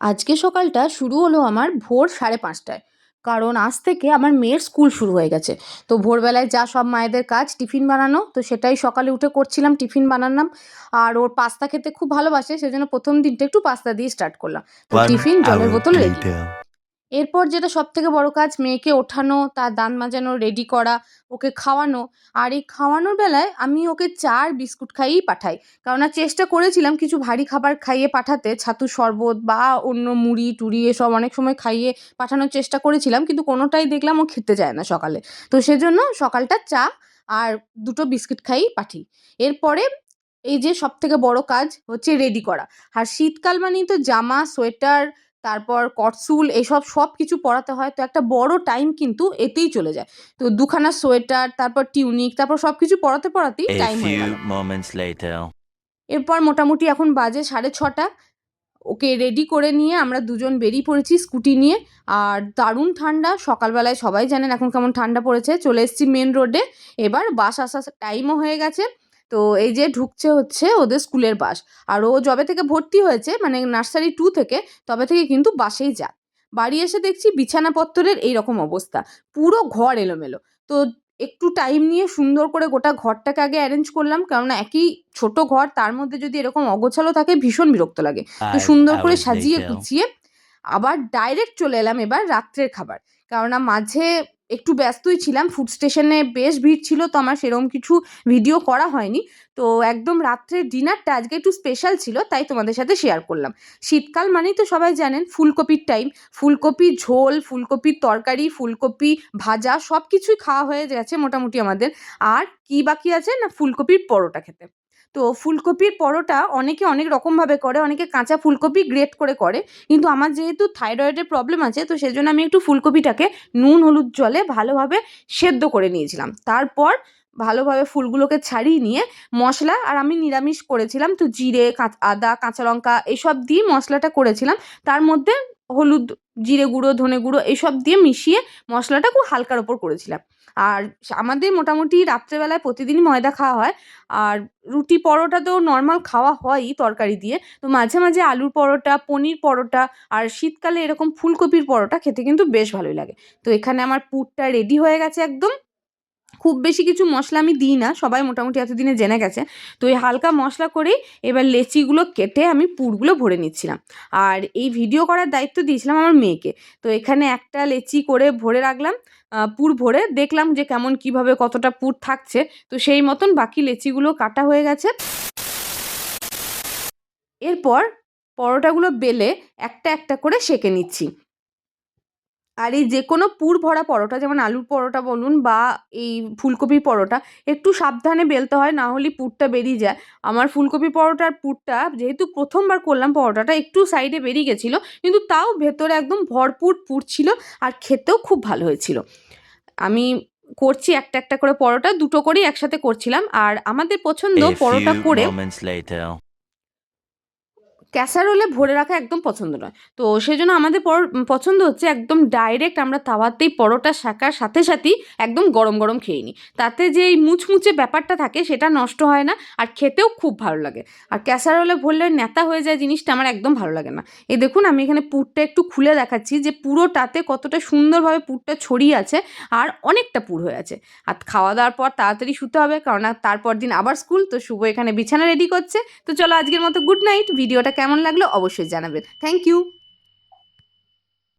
আজকে সকালটা শুরু হলো আমার ভোর সাড়ে পাঁচটায়। কারণ আজ থেকে আমার মেয়ের স্কুল শুরু হয়ে গেছে। তো ভোরবেলায় যা সব মায়েদের কাজ টিফিন বানানো তো সেটাই সকালে উঠে করছিলাম টিফিন বানালাম। আর ওর পাস্তা খেতে খুব ভালোবাসে সেজন্য প্রথম দিনটা একটু পাস্তা দিয়ে স্টার্ট করলাম। তো টিফিন জলের বোতল রেডি. এরপর যেটা সব থেকে বড় কাজ, মেয়েকে ওঠানো, তার দান মাজানো রেডি করা, ওকে খাওয়ানো। আর এই খাওয়ানোর বেলায় আমি ওকে চার বিস্কুট খাইয়েই পাঠাই। আর চেষ্টা করেছিলাম কিছু ভারী খাবার খাইয়ে পাঠাতে, ছাতু শরবত বা অন্য মুড়ি, টুড়ি এসব অনেক সময় খাইয়ে পাঠানোর চেষ্টা করেছিলাম, কিন্তু কোনোটাই দেখলাম ও খেতে চায় না সকালে। তো সেজন্য সকালটা চা আর দুটো বিস্কিট খাইয়েই পাঠি। এরপরে এই যে সব থেকে বড় কাজ হচ্ছে রেডি করা। আর শীতকাল মানেই তো জামা, সোয়েটার তারপর কটসুল এসব সব কিছু পরাতে হয় তো একটা বড় টাইম কিন্তু এতেই চলে যায়। তো দুখানা সোয়েটার তারপর টিউনিক তারপর সব কিছু পরাতে পরাতেই টাইম হয়ে গেল. এরপর মোটামুটি এখন বাজে সাড়ে ছটা। ওকে রেডি করে নিয়ে আমরা দুজন বেরিয়ে পড়েছি স্কুটি নিয়ে। আর দারুণ ঠান্ডা সকালবেলায় সবাই জানেন এখন কেমন ঠান্ডা পড়েছে। চলে এসেছি মেন রোডে এবার বাস আসার টাইমও হয়ে গেছে। তো এই যে ঢুকছে হচ্ছে ওদের স্কুলের বাস। আর ও যবে থেকে ভর্তি হয়েছে মানে নার্সারি টু থেকে তবে থেকে কিন্তু বাসেই যায়। বাড়ি এসে দেখছি বিছানাপত্তরের এইরকম অবস্থা পুরো ঘর এলোমেলো। তো একটু টাইম নিয়ে সুন্দর করে গোটা ঘরটাকে আগে অ্যারেঞ্জ করলাম কেননা একই ছোট ঘর তার মধ্যে যদি এরকম অগোছালো থাকে ভীষণ বিরক্ত লাগে। তো সুন্দর করে সাজিয়ে গুছিয়ে আবার ডাইরেক্ট চলে এলাম এবার রাত্রের খাবার। কেননা মাঝে একটু ব্যস্তই ছিলাম ফুড স্টেশনে বেশ ভিড় ছিল তো আমার সেরকম কিছু ভিডিও করা হয়নি। তো একদম রাত্রের ডিনারটা আজকে একটু স্পেশাল ছিল, তাই তোমাদের সাথে শেয়ার করলাম। শীতকাল মানেই তো সবাই জানেন ফুলকপির টাইম ফুলকপি ঝোল, ফুলকপির তরকারি, ফুলকপি ভাজা সব কিছুই খাওয়া হয়ে গেছে মোটামুটি আমাদের। আর কি বাকি আছে না, ফুলকপির পরোটা খেতে। তো ফুলকপির পরোটা অনেকে অনেক রকমভাবে করে, অনেকে কাঁচা ফুলকপি গ্রেট করে করে। কিন্তু আমার যেহেতু থাইরয়েডের প্রবলেম আছে, তো সেজন্য আমি একটু ফুলকপিটাকে নুন, হলুদ জলে ভালোভাবে সেদ্ধ করে নিয়েছিলাম। তারপর ভালোভাবে ফুলগুলোকে ছাড়িয়ে নিয়ে মশলা, আর আমি নিরামিষ করেছিলাম, তো জিরে আদা কাঁচা লঙ্কা, এসব দিয়ে মশলাটা করেছিলাম। তার মধ্যে হলুদ, জিরে গুঁড়ো, ধনে গুঁড়ো এসব দিয়ে মিশিয়ে মশলাটা খুব হালকার ওপর করেছিলাম। আর আমাদের মোটামুটি রাত্রেবেলায় প্রতিদিনই ময়দা খাওয়া হয়। আর রুটি পরোটা তো নর্মাল খাওয়া হয়ই তরকারি দিয়ে। তো মাঝে মাঝে আলুর পরোটা, পনির পরোটা আর শীতকালে এরকম ফুলকপির পরোটা খেতে কিন্তু বেশ ভালোই লাগে। তো এখানে আমার পুরটা রেডি হয়ে গেছে একদম। খুব বেশি কিছু মশলা আমি দিই না, সবাই মোটামুটি এতদিনে জেনে গেছে। তো এই হালকা মশলা করেই এবার লেচিগুলো কেটে আমি পুরগুলো ভরে নিচ্ছিলাম। আর এই ভিডিও করার দায়িত্ব দিয়েছিলাম আমার মেয়েকে। তো এখানে একটা লেচি করে ভরে রাখলাম পুর ভরে দেখলাম যে কেমন কীভাবে কতটা পুর থাকছে। তো সেই মতন বাকি লেচিগুলো কাটা হয়ে গেছে। এরপর পরোটাগুলো বেলে একটা একটা করে সেঁকে নিচ্ছি। আর এই যে কোনো পুর ভরা পরোটা যেমন আলুর পরোটা বলুন বা এই ফুলকপির পরোটা একটু সাবধানে বেলতে হয় না হলে পুরটা বেরিয়ে যায়। আমার ফুলকপি পরোটার পুরটা যেহেতু প্রথমবার করলাম পরোটাটা একটু সাইডে বেরিয়ে গেছিল কিন্তু তাও ভেতরে একদম ভরপুর পুর ছিল আর খেতেও খুব ভালো হয়েছিল। আমি করছি একটা একটা করে পরোটা দুটো করেই একসাথে করছিলাম। আর আমাদের পছন্দ পরোটা করে. ক্যাসারোলে ভরে রাখা একদম পছন্দ নয়। তো সেই জন্য আমাদের পর পছন্দ হচ্ছে একদম ডাইরেক্ট আমরা তাওয়াতেই পরোটা শাকার সাথে সাথেই একদম গরম গরম খেয়ে নিই। তাতে যে এই মুচমুচে ব্যাপারটা থাকে সেটা নষ্ট হয় না আর খেতেও খুব ভালো লাগে। আর ক্যাসারোলে ভরলে নেতা হয়ে যায় জিনিসটা আমার একদম ভালো লাগে না। এই দেখুন আমি এখানে পুরটা একটু খুলে দেখাচ্ছি যে পুরোটাতে কতটা সুন্দরভাবে পুরটা ছড়িয়ে আছে আর অনেকটা পুর হয়ে আছে। আর খাওয়া দাওয়ার পর তাড়াতাড়ি শুতে হবে কারণ তারপর দিন আবার স্কুল, তো শুভ এখানে বিছানা রেডি করছে। তো চলো আজকের মতো গুড নাইট ভিডিওটা কেমন লাগল অবশ্যই জানাবেন। Thank you